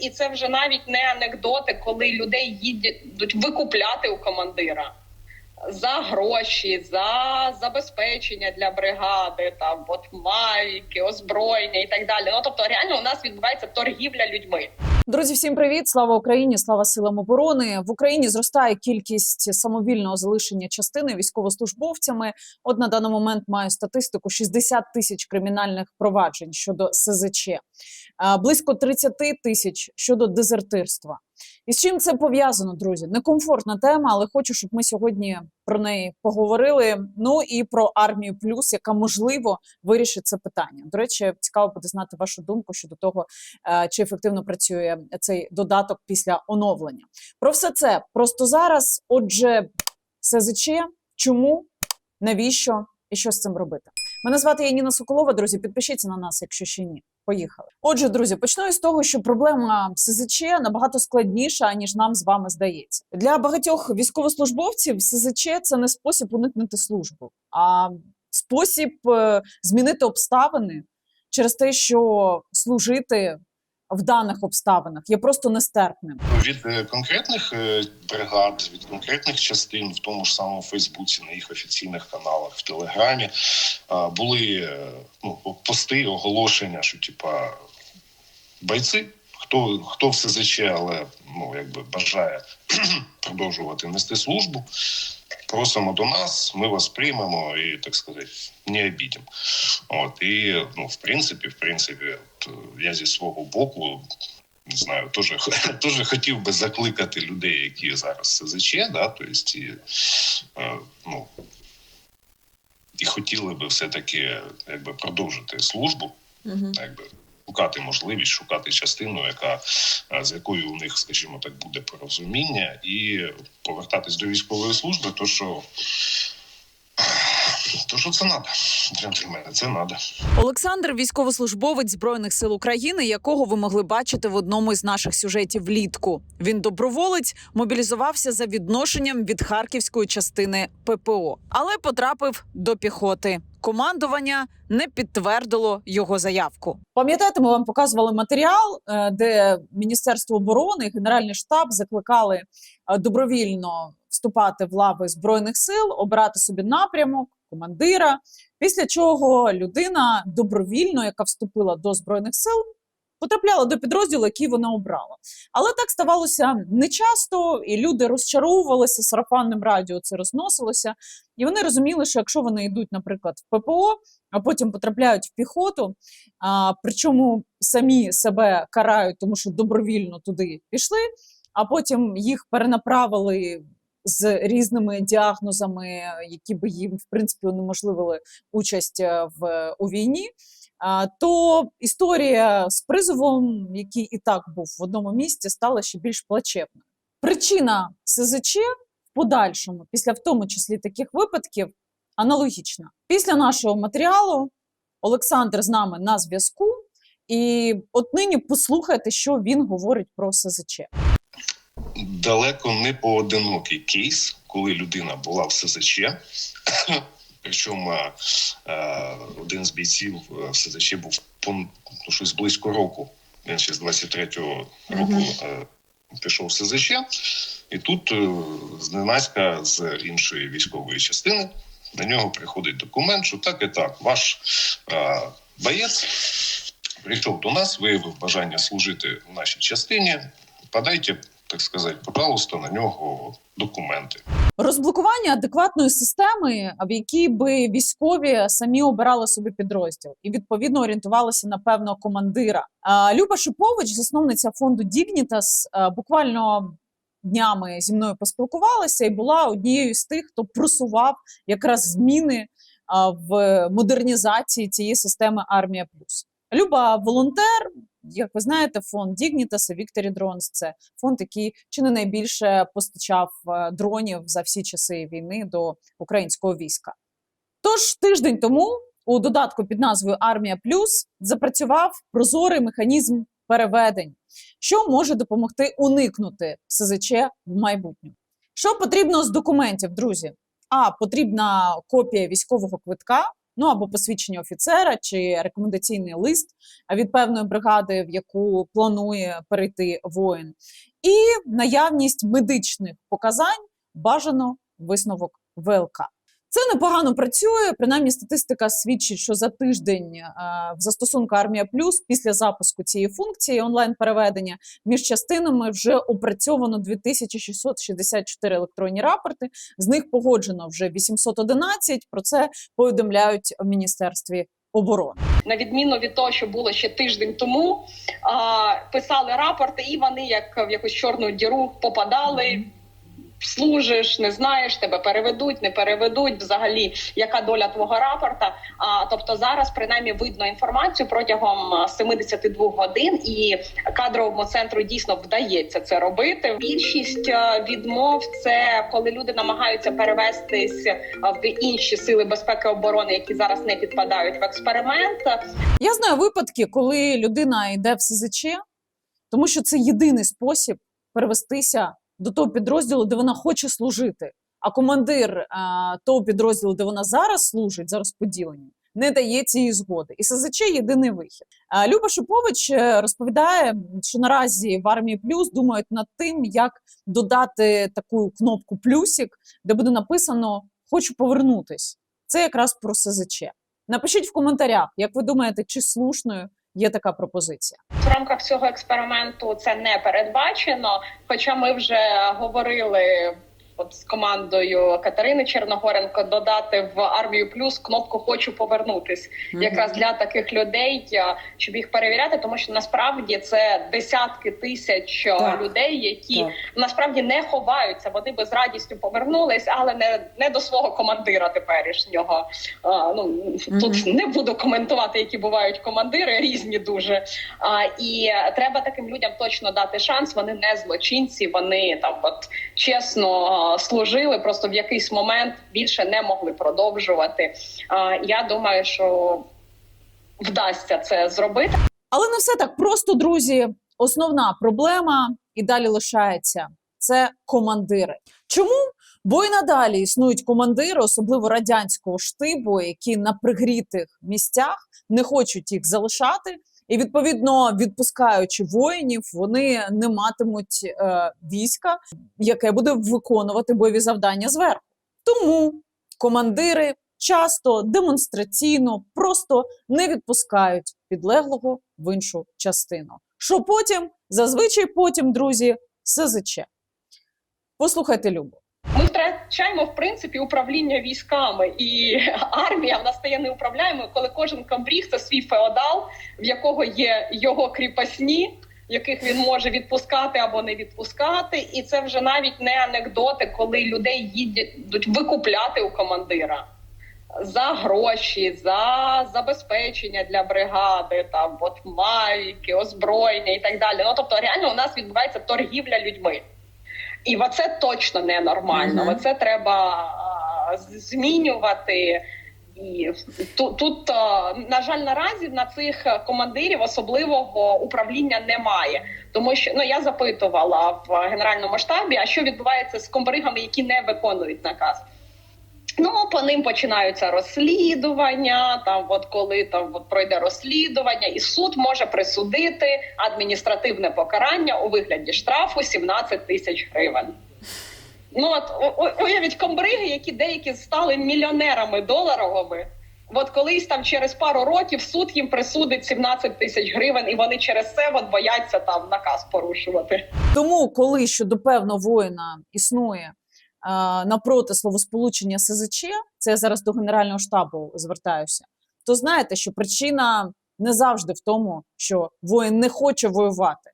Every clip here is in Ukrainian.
І це вже навіть не анекдоти, коли людей їдуть викупляти у командира за гроші, за забезпечення для бригади, там от майки, озброєння і так далі. Ну тобто, реально у нас відбувається торгівля людьми. Друзі, всім привіт! Слава Україні! Слава силам оборони! В Україні зростає кількість самовільного залишення частини військовослужбовцями. От на даний момент маю статистику: 60 тисяч кримінальних проваджень щодо СЗЧ, а, близько 30 тисяч щодо дезертирства. І з чим це пов'язано, друзі? Некомфортна тема, але хочу, щоб ми сьогодні про неї поговорили. Ну і про армію плюс, яка можливо вирішить це питання. До речі, цікаво буде знати вашу думку щодо того, е, чи ефективно працює цей додаток після оновлення. Про все це просто зараз. Отже, СЗЧ, чому, навіщо і що з цим робити? Мене звати Яніна Соколова. Друзі, підпишіться на нас, якщо ще ні. Поїхали. Отже, друзі, почну із того, що проблема СЗЧ набагато складніша ніж нам з вами здається. Для багатьох військовослужбовців СЗЧ це не спосіб уникнути службу, а спосіб е, змінити обставини через те, що служити в даних обставинах є просто нестерпним. від е, конкретних е, бригад, від конкретних частин, в тому ж самому Фейсбуці, на їх офіційних каналах, в Телеграмі були е, ну, пости, оголошення, що типа бойці, хто хто в СЗЧ, але ну якби бажає продовжувати нести службу. Просимо до нас, ми вас приймемо і так сказати, не обідемо. От і ну, в принципі, в принципі, я зі свого боку не знаю, теж хотів би закликати людей, які зараз СЗЧ, да, тобто, і, е, ну, і хотіли би все-таки якби, продовжити службу, якби, шукати можливість, шукати частину, яка, е, з якою у них, скажімо так, буде порозуміння, і повертатись до військової служби, то що, то, що це треба, джентльмени, це треба. Олександр, військовослужбовець збройних сил України, якого ви могли бачити в одному із наших сюжетів влітку. Він доброволець мобілізувався за відношенням від харківської частини ППО, але потрапив до піхоти. Командування не підтвердило його заявку. Пам'ятаєте, ми вам показували матеріал, е, де Міністерство оборони, і Генеральний штаб закликали е, добровільно вступати в лави збройних сил, обирати собі напрямок командира. Після чого людина добровільно, яка вступила до збройних сил, потрапляла до підрозділу, який вона обрала. Але так ставалося нечасто, і люди розчаровувалися сарафанним радіо. Це розносилося, і вони розуміли, що якщо вони йдуть, наприклад, в ППО, а потім потрапляють в піхоту, а, причому самі себе карають, тому що добровільно туди пішли, а потім їх перенаправили. З різними діагнозами, які би їм в принципі унеможливили участь е, в у війні, то історія з призовом, який і так був в одному місці, стала ще більш плачевною. Причина СЗЧ в подальшому, після в тому числі таких випадків, аналогічна. Після нашого матеріалу Олександр з нами на зв'язку, і от нині послухайте, що він говорить про СЗЧ. Далеко не поодинокий кейс, коли людина була в СЗЧ. Причому е, е, один з бійців е, в СЗЧ був ну, щось близько року. Він ще з 23-го року е, пішов в СЗЧ, і тут зненацька з іншої військової частини на нього приходить документ, що так і так, ваш е, боєць прийшов до нас, виявив бажання служити в нашій частині. Подайте, так сказати, пожалуйста, на нього документи. Розблокування адекватної системи, в якій би військові самі обирали собі підрозділ і відповідно орієнтувалися на певного командира. Люба Шипович, засновниця фонду а, буквально днями зі мною поспілкувалася і була однією з тих, хто просував якраз зміни в модернізації цієї системи Армія Плюс. Люба волонтер. Як ви знаєте, фонд Dignitas і Victory Drones – це фонд, який чи не найбільше постачав е, дронів за всі часи війни до українського війська. Тож тиждень тому у додатку під назвою Армія Плюс запрацював прозорий механізм переведень, що може допомогти уникнути СЗЧ в майбутньому. Що потрібно з документів, друзі? А потрібна копія військового квитка ну або посвідчення офіцера чи рекомендаційний лист від певної бригади, в яку планує перейти воїн, і наявність медичних показань бажано висновок ВЛК. Це непогано працює. Принаймні, статистика свідчить, що за тиждень е, в застосунку Армія Плюс після запуску цієї функції онлайн переведення між частинами вже опрацьовано 2664 електронні рапорти. З них погоджено вже 811. Про це повідомляють в міністерстві оборони. на відміну від того, що було ще тиждень тому, а, писали рапорти, і вони як в якусь чорну діру попадали. Служиш, не знаєш, тебе переведуть, не переведуть. Взагалі, яка доля твого рапорта? А тобто зараз принаймні видно інформацію протягом а, 72 годин, і кадровому центру дійсно вдається це робити. Більшість відмов це коли люди намагаються перевестись в інші сили безпеки оборони, які зараз не підпадають в експеримент. Я знаю випадки, коли людина йде в СЗЧ, тому що це єдиний спосіб перевестися до того підрозділу, де вона хоче служити. А командир а, того підрозділу, де вона зараз служить, за розподіленням, не дає цієї згоди. І СЗЧ єдиний вихід. А, Люба Шипович е, розповідає, що наразі в армії плюс думають над тим, як додати таку кнопку плюсик, де буде написано Хочу повернутись. Це якраз про СЗЧ. Напишіть в коментарях, як ви думаєте, чи слушною є така пропозиція. В рамках цього експерименту це не передбачено. Хоча ми вже говорили от з командою Катерини Черногоренко додати в армію плюс кнопку Хочу повернутись якраз для таких людей, е, щоб їх перевіряти, тому що насправді це десятки тисяч е, Так. людей, які Так. насправді не ховаються. Вони би з радістю повернулись, але не, не до свого командира теперішнього. А, ну тут не буду коментувати, які бувають командири, різні дуже. А, і треба таким людям точно дати шанс. Вони не злочинці, вони там от чесно служили, просто в якийсь момент більше не могли продовжувати. Я думаю, що вдасться це зробити. Але не все так просто, друзі. Основна проблема і далі лишається це командири. Чому? Бо і надалі існують командири, особливо радянського штибу, які на пригрітих місцях не хочуть їх залишати, і відповідно відпускаючи воїнів, вони не матимуть е, війська, яке буде виконувати бойові завдання зверху. Тому командири часто демонстраційно просто не відпускають підлеглого в іншу частину. Що потім, зазвичай потім, друзі, СЗЧ. Послухайте, Любо. Ми втрачаємо в принципі управління військами, і армія в нас стає неуправляємою, коли кожен комбріг це свій феодал, в якого є його кріпосні, яких він може відпускати або не відпускати. І це вже навіть не анекдоти, коли людей їдуть викупляти у командира. За гроші, за забезпечення для бригади, там от мавіки, озброєння і так далі. Ну тобто, реально у нас відбувається торгівля людьми. І оце точно ненормально. Мгм. Оце треба змінювати. І тут, тут на жаль, наразі на цих командирів особливого управління немає. Тому що ну я запитувала в генеральному штабі, а що відбувається з комбригами, які не виконують наказ. Ну, по ним починаються розслідування. Там, от коли там от пройде розслідування, і суд може присудити адміністративне покарання у вигляді штрафу 17 тисяч гривень. Ну от уявіть комбриги, які деякі стали мільйонерами доларовими. От колись там через пару років суд їм присудить 17 тисяч гривень, і вони через це от бояться там наказ порушувати. Тому, коли щодо певного воїна існує напроти словосполучення СЗЧ, це я зараз до Генерального штабу звертаюся, то знаєте, що причина не завжди в тому, що воїн не хоче воювати.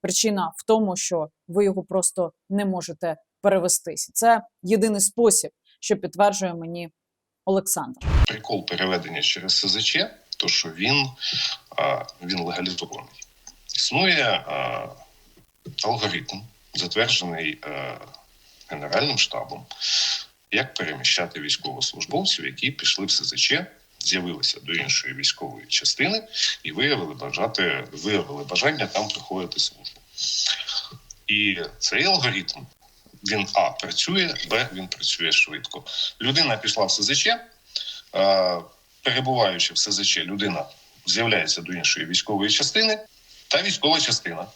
Причина в тому, що ви його просто не можете перевестись. Це єдиний спосіб, що підтверджує мені Олександр. Прикол переведення через СЗЧ, то що він, він легалізований. Існує алгоритм, затверджений Генеральним штабом, як переміщати військовослужбовців, які пішли в СЗЧ, з'явилися до іншої військової частини і виявили бажати, виявили бажання там проходити службу. І цей алгоритм він А працює, Б він працює швидко. Людина пішла в СЗЧ, е, перебуваючи в СЗЧ, людина з'являється до іншої військової частини, та військова частина.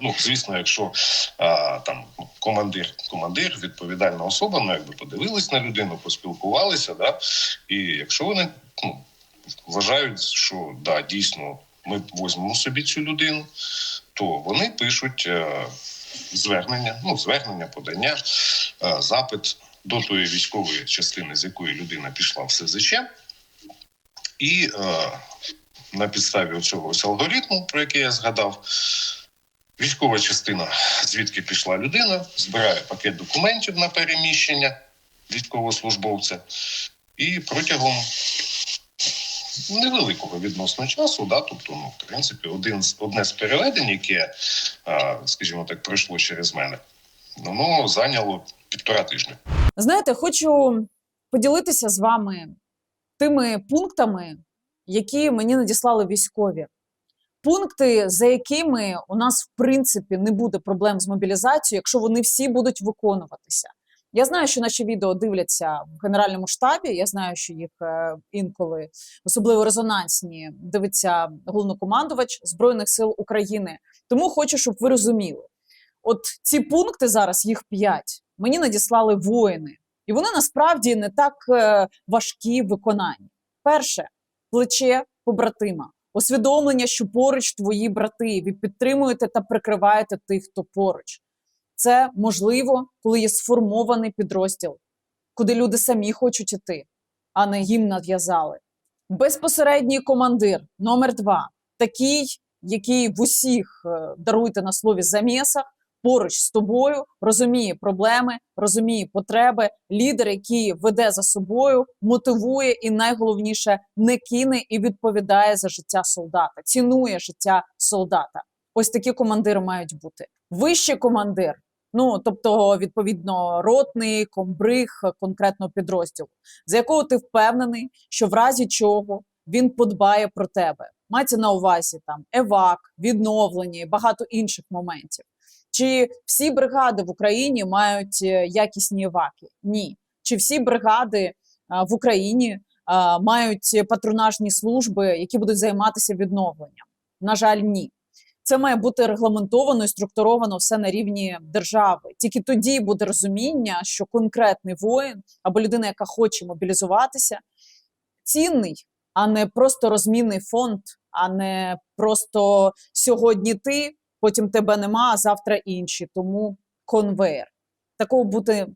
Ну, звісно, якщо а, там командир, командир, відповідальна особа, ну якби подивились на людину, поспілкувалися, да, і якщо вони ну, вважають, що да, дійсно ми візьмемо собі цю людину, то вони пишуть е, звернення, ну звернення, подання, е, запит до тої військової частини, з якої людина пішла в СЗЧ, і е, на підставі цього алгоритму, про який я згадав, військова частина, звідки пішла людина, збирає пакет документів на переміщення військовослужбовця, і протягом невеликого відносно часу, да, тобто, ну, в принципі, один з одне з переведень, яке, скажімо так, пройшло через мене, воно зайняло півтора тижня. Знаєте, хочу поділитися з вами тими пунктами, які мені надіслали військові. Пункти, за якими у нас в принципі не буде проблем з мобілізацією, якщо вони всі будуть виконуватися. Я знаю, що наші відео дивляться в генеральному штабі. Я знаю, що їх е, інколи особливо резонансні дивиться головнокомандувач Збройних сил України. Тому хочу, щоб ви розуміли. От ці пункти зараз, їх п'ять, мені надіслали воїни, і вони насправді не так е, важкі в виконанні. Перше плече побратима, усвідомлення, що поруч твої брати, ви підтримуєте та прикриваєте тих, хто поруч. Це можливо, коли є сформований підрозділ, куди люди самі хочуть іти, а не їм нав'язали. Безпосередній командир номер два, такий, який в усіх е, даруйте на слові замісах, поруч з тобою, розуміє проблеми, розуміє потреби, лідер, який веде за собою, мотивує і найголовніше не кине і відповідає за життя солдата, цінує життя солдата. Ось такі командири мають бути. Вищий командир. Ну, тобто, відповідно, ротний, комбриг конкретного підрозділу, за якого ти впевнений, що в разі чого він подбає про тебе. Мається на увазі там евак, відновлення і багато інших моментів. Чи всі бригади в Україні мають е, якісні еваки? Ні. Чи всі бригади в Україні мають патронажні служби, які будуть займатися відновленням? На жаль, ні. Це має бути регламентовано і структуровано все на рівні держави. Тільки тоді буде розуміння, що конкретний воїн або людина, яка хоче мобілізуватися, цінний, а не просто розмінний фонд, а не просто сьогодні ти, потім тебе нема, а завтра інші. Тому конвейер. Такого бути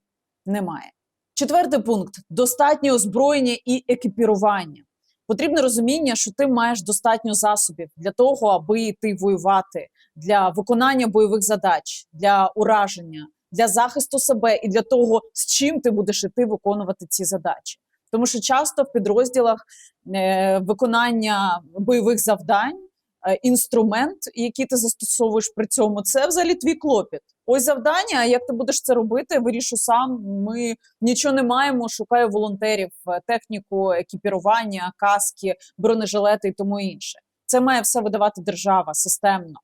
немає. Четвертий пункт: достатнє озброєння і екіпірування. Потрібне розуміння, що ти маєш достатньо засобів для того, аби йти воювати, для виконання бойових задач, для ураження, для захисту себе і для того, з чим ти будеш іти виконувати ці задачі. Тому що часто в підрозділах е, виконання бойових завдань, інструмент, який ти застосовуєш при цьому, це взагалі твій клопіт. Ось завдання. Як ти будеш це робити? Вирішу сам. Ми нічого не маємо. Шукаю волонтерів, е, техніку, екіпірування, каски, бронежилети і тому інше. Це має все видавати держава системно.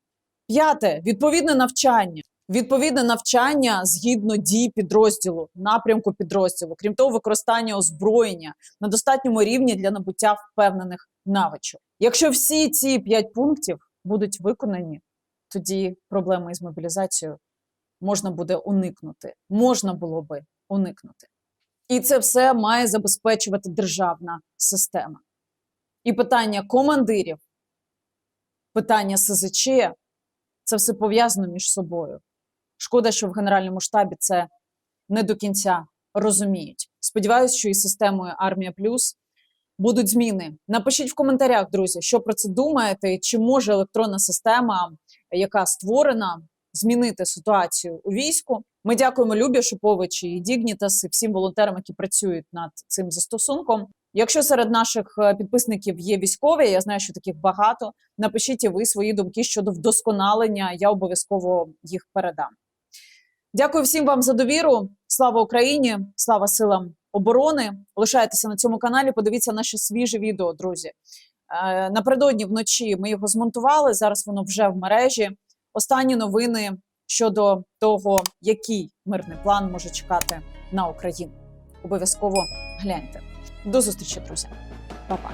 П'яте відповідне навчання. Відповідне навчання згідно дій підрозділу, напрямку підрозділу, крім того, використання озброєння на достатньому рівні для набуття впевнених навичок. Якщо всі ці п'ять пунктів будуть виконані, тоді проблеми із мобілізацією можна буде уникнути. Можна було би уникнути. І це все має забезпечувати державна система. І питання командирів, питання СЗЧ це все пов'язано між собою. Шкода, що в Генеральному штабі це не до кінця розуміють. Сподіваюсь, що із системою Армія Плюс будуть зміни. Напишіть в коментарях, друзі, що про це думаєте, чи може електронна система, яка створена, змінити ситуацію у війську. Ми дякуємо Любі Шиповичі і Дігнітас і всім волонтерам, які працюють над цим застосунком. Якщо серед наших е, підписників є військові, я знаю, що таких багато. Напишіть і ви свої думки щодо вдосконалення. Я обов'язково їх передам. Дякую всім вам за довіру. Слава Україні! Слава силам оборони! Лишайтеся на цьому каналі. Подивіться наше свіже відео, друзі. Е, Напередодні вночі ми його змонтували. Зараз воно вже в мережі. Останні новини щодо того, який мирний план може чекати на Україну. Обов'язково гляньте. До зустрічі, друзі. Па-па.